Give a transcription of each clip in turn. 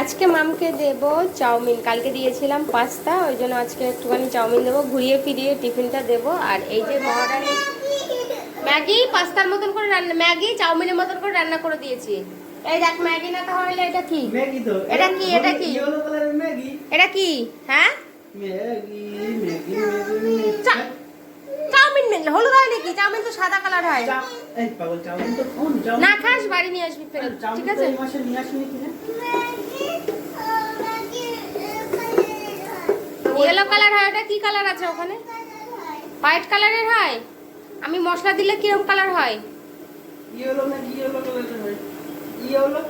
আজকে মামকে দেব চাউমিন। কালকে দিয়েছিলাম পাস্তা ওই জন্য আজকে একটুখানি চাউমিন দেবো। ঘুরিয়ে ফিরিয়ে টিফিনটা দেবো। আর এই যে মহারানী ম্যাগি পাস্তার মতন করে রান্না ম্যাগি চাউমিনের মতন করে রান্না করে দিয়েছি। এই দেখ ম্যাগি না তাহলে এটা কি? ম্যাগি তো। এটা কি, এটা কি? ম্যাগি। এটা কি? হ্যাঁ? ম্যাগি চাউমিন মেন হলুদ হয় নাকি? চাউমিন তো সাদা কালার হয়। না খাস বাড়ি নিয়ে আসবি ফেরত ঠিক আছে? নিয়ে কিনা ইয়েলো কালার হয় ওটা কি কালার আছে ওখানে? হোয়াইট কালারের হয়? আমি মশলা দিলে কীরকম কালার হয়? ইয়েলো ম্যাগি ইয়েলো কালারের হয়। ইয়েলো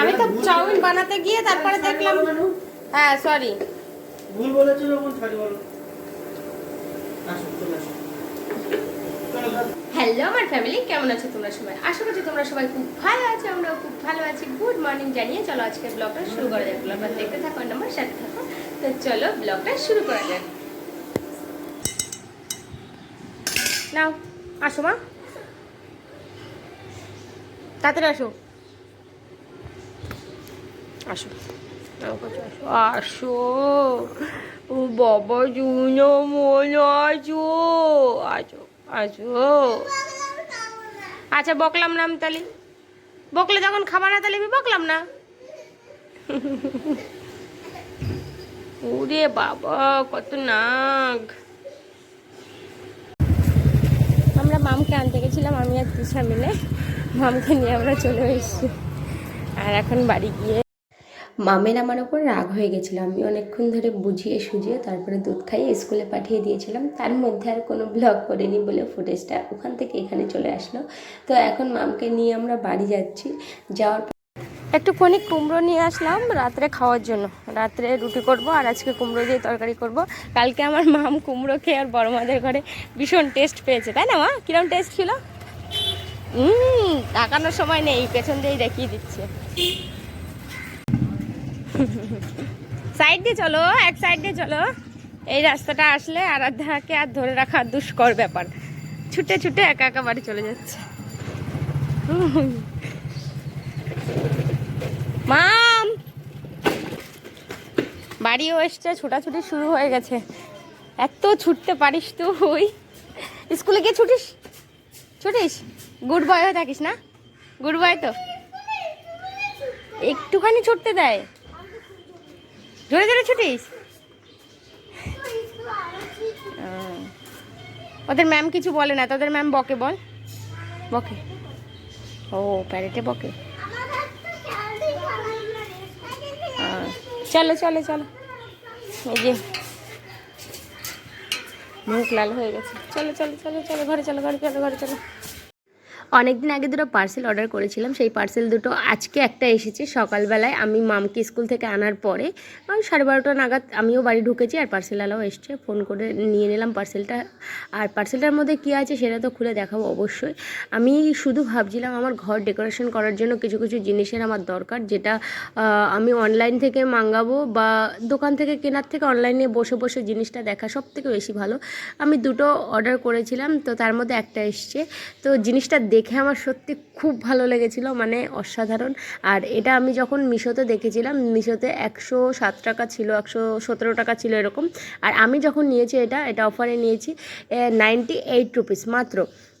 আমি তো চাউমিন বানাতে গিয়ে তারপরে দেখলাম হ্যাঁ সরি ভুল বলেছ যখন ছাড়ি বলো আসো চলে আসো। হ্যালো, আমার ফ্যামিলি কেমন আছো তোমরা সবাই? আশা করছি তোমরা সবাই খুব ভালো আছো, আমরাও খুব ভালো আছি। গুড মর্নিং জানিয়ে চলো আজকে ব্লগটা শুরু করা যাক। ব্লগটা দেখতে থাকো আমার সাথে থাকো। তো চলো ব্লগটা শুরু করা যাক। নাও, আসো মা। তাড়াতাড়ি আসো। আসো। আসো। আসো। ও বাবা, জুনো মনে আছো? আছো আছো আচ্ছা বকলাম না আমি তাহলে? বকলে যখন খাবার না তাহলে আমি বকলাম না? ওরে বাবা, কত নাক আমরা মামকে আনতে গেছিলাম, আমি আর তিশা মিলে। মামকে নিয়ে আমরা চলে এসেছি। আর এখন বাড়ি গিয়ে মামের আমার ওপর রাগ হয়ে গেছিল। আমি অনেকক্ষণ ধরে বুঝিয়ে সুঝিয়ে তারপরে দুধ খাইয়ে স্কুলে পাঠিয়ে দিয়েছিলাম। তার মধ্যে আর কোনো ব্লগ করিনি বলে ফুটেজটা ওখান থেকে এখানে চলে আসলো। তো এখন মামকে নিয়ে আমরা বাড়ি যাচ্ছি। যাওয়ার পর একটুখানি কুমড়ো নিয়ে আসলাম রাত্রে খাওয়ার জন্য। রাত্রে রুটি করব আর আজকে কুমড়ো দিয়ে তরকারি করব। কালকে আমার মাম কুমড়ো খেয়ে আর বড় মাদের ঘরে ভীষণ টেস্ট পেয়েছে। তাই না, মা? কিরম টেস্ট ছিল? তাকানোর সময় নেই, পেছন দিয়েই দেখিয়ে দিচ্ছে। সাইড দিয়ে চলো, এক সাইড দিয়ে চলো। এই রাস্তাটা আসলে আরাধ্যাকে আর ধরে রাখা দুষ্কর ব্যাপার। ছুটে ছুটে একা একা বাড়ি চলে যাচ্ছে। মাম! বাড়িও এসছে, ছোটাছুটি শুরু হয়ে গেছে। এত ছুটতে পারিস তুই। স্কুলে গিয়ে ছুটিস? ছুটিস? গুড বয় হয়ে থাকিস না? গুড বয় তো? একটুখানি ছুটতে দেয়। জোরে জোরে ছুটিস। ওদের ম্যাম কিছু বলে না, তোদের ম্যাম বকে বল। বকে। ও প্যারেটে বকে। চলো চলো চলো। এই যে, মুখ লাল হয়ে গেছে। চলো চলো চলো চলো, ঘরে চলো ঘরে চলো ঘরে চলো। অনেকদিন আগে দুটো পার্সেল অর্ডার করেছিলাম, সেই পার্সেল দুটো আজকে একটা এসেছে। সকালবেলায় আমি মামকে স্কুল থেকে আনার পরে, ওই সাড়ে বারোটা নাগাদ আমিও বাড়ি ঢুকেছি আর পার্সেলওয়ালাও এসছে। ফোন করে নিয়ে নিলাম পার্সেলটা আর পার্সেলটার মধ্যে কী আছে সেটা তো খুলে দেখাবো অবশ্যই। আমি শুধু ভাবছিলাম আমার ঘর ডেকোরেশন করার জন্য কিছু কিছু জিনিসের আমার দরকার, যেটা আমি অনলাইন থেকে মাঙ্গাবো বা দোকান থেকে কেনার থেকে অনলাইনে বসে বসে জিনিসটা দেখা সব থেকে বেশি ভালো। আমি দুটো অর্ডার করেছিলাম, তো তার মধ্যে একটা এসছে। তো জিনিসটা দেখে আমার সত্যি খুব ভালো লেগেছিল মানে অসাধারণ। আর এটা আমি যখন মিশোতে দেখেছিলাম, মিশোতে একশো সাত টাকা ছিল, একশো সতেরো টাকা ছিল এরকম। আর আমি যখন নিয়েছি এটা এটা অফারে নিয়েছি নাইনটি এইট রুপিস মাত্র।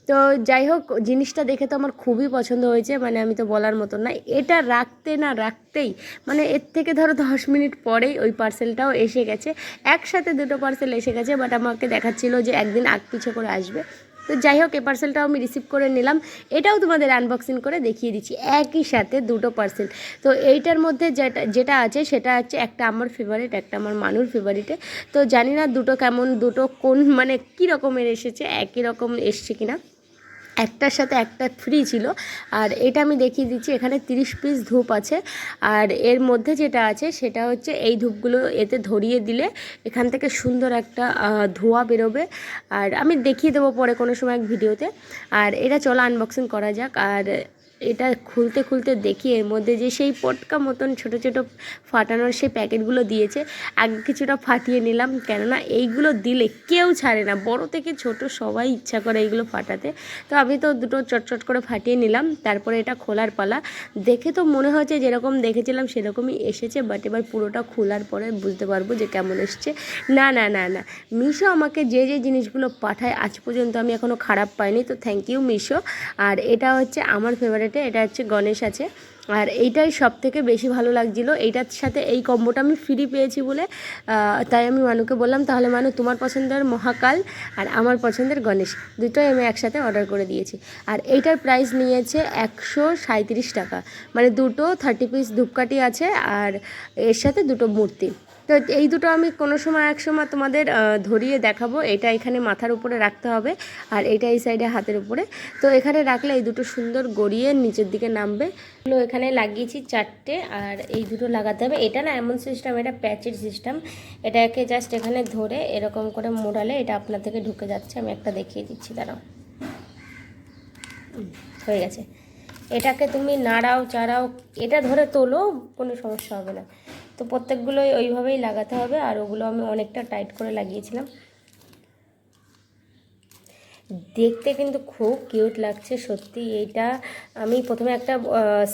তো যাই হোক, জিনিসটা দেখে তো আমার খুবই পছন্দ হয়েছে মানে আমি তো বলার মতো না। এটা রাখতে না রাখতেই মানে এর থেকে ধরো দশ মিনিট পরেই ওই পার্সেলটাও এসে গেছে। একসাথে দুটো পার্সেল এসে গেছে বাট আমাকে দেখাচ্ছিল যে একদিন আগ পিছে করে আসবে। তো যাই হোক, এই পার্সেলটাও আমি রিসিভ করে নিলাম। এটাও তোমাদের আনবক্সিং করে দেখিয়ে দিচ্ছি। একই সাথে দুটো পার্সেল তো এইটার মধ্যে যেটা যেটা আছে, সেটা হচ্ছে একটা আমার ফেভারিট একটা আমার মানুর ফেভারিটে তো জানি না দুটো কেমন, দুটো কোন মানে কী রকমের এসেছে, একই রকম এসছে কিনা। একটার সাথে একটা ফ্রি ছিল। আর এটা আমি দেখিয়ে দিচ্ছি, এখানে তিরিশ পিস ধূপ আছে। আর এর মধ্যে যেটা আছে, সেটা হচ্ছে এই ধূপগুলো এতে ধরিয়ে দিলে এখান থেকে সুন্দর একটা ধোয়া ধোঁয়া বেরোবে। আর আমি দেখিয়ে দেবো পরে কোনো সময় এক ভিডিওতে। আর এটা চলো আনবক্সিং করা যাক। আর এটা খুলতে খুলতে দেখি এর মধ্যে যে সেই পটকা মতন ছোট ছোট ফাটানোর সেই প্যাকেটগুলো দিয়েছে। আগে কিছুটা ফাটিয়ে নিলাম, কেননা এইগুলো দিলে কেউ ছাড়ে না। বড় থেকে ছোট সবাই ইচ্ছা করে এইগুলো ফাটাতে। তো আমি তো দুটো চটচট করে ফাটিয়ে নিলাম, তারপরে এটা খোলার পালা। দেখে তো মনে হচ্ছে যেরকম দেখেছিলাম সেরকমই এসেছে বাট এবার পুরোটা খোলার পরে বুঝতে পারব যে কেমন এসছে। না না না না। মিশো আমাকে যে যে জিনিসগুলো পাঠায়, আজ পর্যন্ত আমি এখনও খারাপ পাইনি, তো থ্যাংক ইউ মিশো। আর এটা হচ্ছে আমার ফেভারিটে এটা হচ্ছে গণেশ আছে। আর এইটাই সব থেকে বেশি ভালো লাগছিল। এইটার সাথে এই কম্বোটা আমি ফ্রি পেয়েছি বলে তাই আমি মানুকে বললাম, তাহলে মানু, তোমার পছন্দের মহাকাল আর আমার পছন্দের গণেশ, দুটোই আমি একসাথে অর্ডার করে দিয়েছি। আর এইটার প্রাইস নিয়েছে একশো টাকা। মানে দুটো থার্টি পিস ধূপকাঠি আছে আর এর সাথে দুটো মূর্তি। তো এই দুটো আমি কোনো সময় এক সময় তোমাদের ধরিয়ে দেখাবো। এটা এখানে মাথার উপরে রাখতে হবে আর এটা এই সাইডে হাতের উপরে। তো এখানে রাখলে এই দুটো সুন্দর গড়িয়ে নিচের দিকে নামবে। এগুলো এখানে লাগিয়েছি চারটে আর এই দুটো লাগাতে হবে। এটা না এমন সিস্টেম এটা প্যাচের সিস্টেম এটাকে জাস্ট এখানে ধরে এরকম করে মোড়ালে এটা আপনার থেকে ঢুকে যাচ্ছে। আমি একটা দেখিয়ে দিচ্ছি, দাঁড়াও। হয়ে গেছে। এটাকে তুমি নাড়াও, চাড়াও, এটা ধরে তোলো, কোনো সমস্যা হবে না। তো প্রত্যেকগুলোই ওইভাবেই লাগাতে হবে, আর ওগুলো আমি অনেকটা টাইট করে লাগিয়েছিলাম। দেখতে কিন্তু খুব কিউট লাগছে, সত্যি এইটা। আমি প্রথমে একটা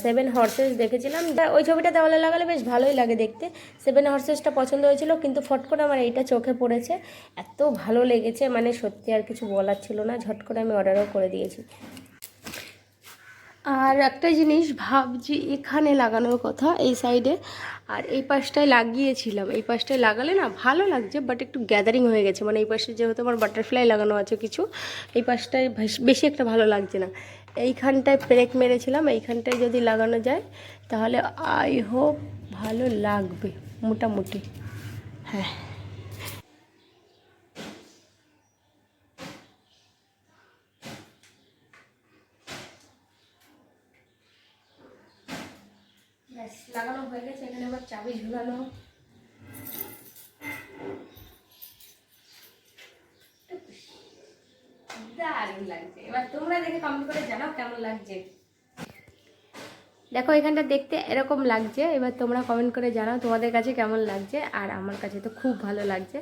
সেভেন হর্সেস দেখেছিলাম। ওই ছবিটা দেওয়ালে লাগালে বেশ ভালোই লাগে দেখতে। সেভেন হর্সেসটা পছন্দ হয়েছিল, কিন্তু ফট করে আমার এইটা চোখে পড়েছে। এত ভালো লেগেছে মানে সত্যি আর কিছু বলার ছিল না। ঝট করে আমি অর্ডারও করে দিয়েছি। আর একটা জিনিস ভাবছি, এখানে লাগানোর কথা, এই সাইডে আর এই পাশটায় লাগিয়েছিলাম। এই পাশটায় লাগালে না ভালো লাগছে বাট একটু গ্যাদারিং হয়ে গেছে। মানে এই পাশে যেহেতু আমার বাটারফ্লাই লাগানো আছে কিছু, এই পাশটায় বেশ- একটা ভালো লাগছে না। এইখানটায় ব্রেক মেরেছিলাম, এইখানটায় যদি লাগানো যায়, তাহলে আই হোপ ভালো লাগবে, মোটামুটি। হ্যাঁ ব্যাস লাগানো হয়ে গেছে এখানে আবার চাবি ঝুলানো দেখো এখানটা দেখতে এরকম লাগছে। এবার তোমরা কমেন্ট করে জানাও তোমাদের কাছে কেমন লাগছে। আর আমার কাছে তো খুব ভালো লাগছে।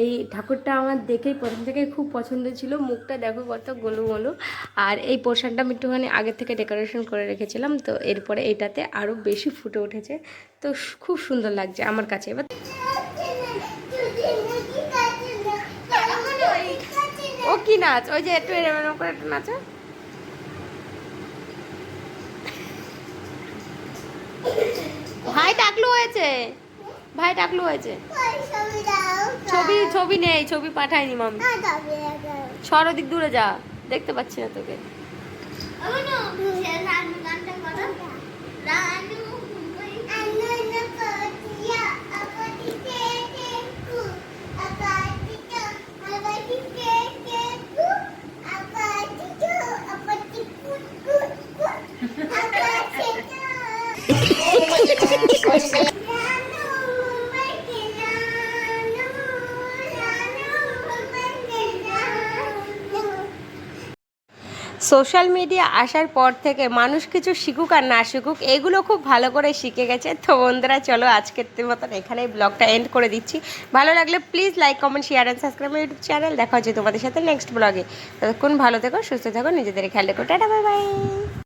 এই ঠাকুরটা আমার দেখেই প্রথম থেকেই খুব পছন্দ ছিল। মুখটা দেখো কত গোলু গোলু। আর এই পোশাকটা আমি একটুখানি আগে থেকে ডেকোরেশন করে রেখেছিলাম, তো এরপরে এটাতে আরও বেশি ফুটে উঠেছে। তো খুব সুন্দর লাগছে আমার কাছে। এবার ও কি নাচ? ওই যে একটু এরম এরম একটু ভাই, টাকলু হয়েছে। ভাই টাকলু হয়েছে। ছবি ছবি নেই, ছবি পাঠাইনি মামি। সর ওদিক দূরে যা, দেখতে পাচ্ছি না তোকে। সোশ্যাল মিডিয়া আসার পর থেকে মানুষ কিছু শিখুক আর না শিখুক, এগুলো খুব ভালো করে শিখে গেছে। তো বন্ধুরা, চলো আজকের মতন এখানেই ব্লগটা এন্ড করে দিচ্ছি। ভালো লাগলে please like comment share and subscribe YouTube channel দেখা হচ্ছে তোমাদের সাথে নেক্সট ব্লগে ততক্ষণ ভালো থেকো, সুস্থ থাকো, নিজেদের খেয়াল রেখো। Tata bye bye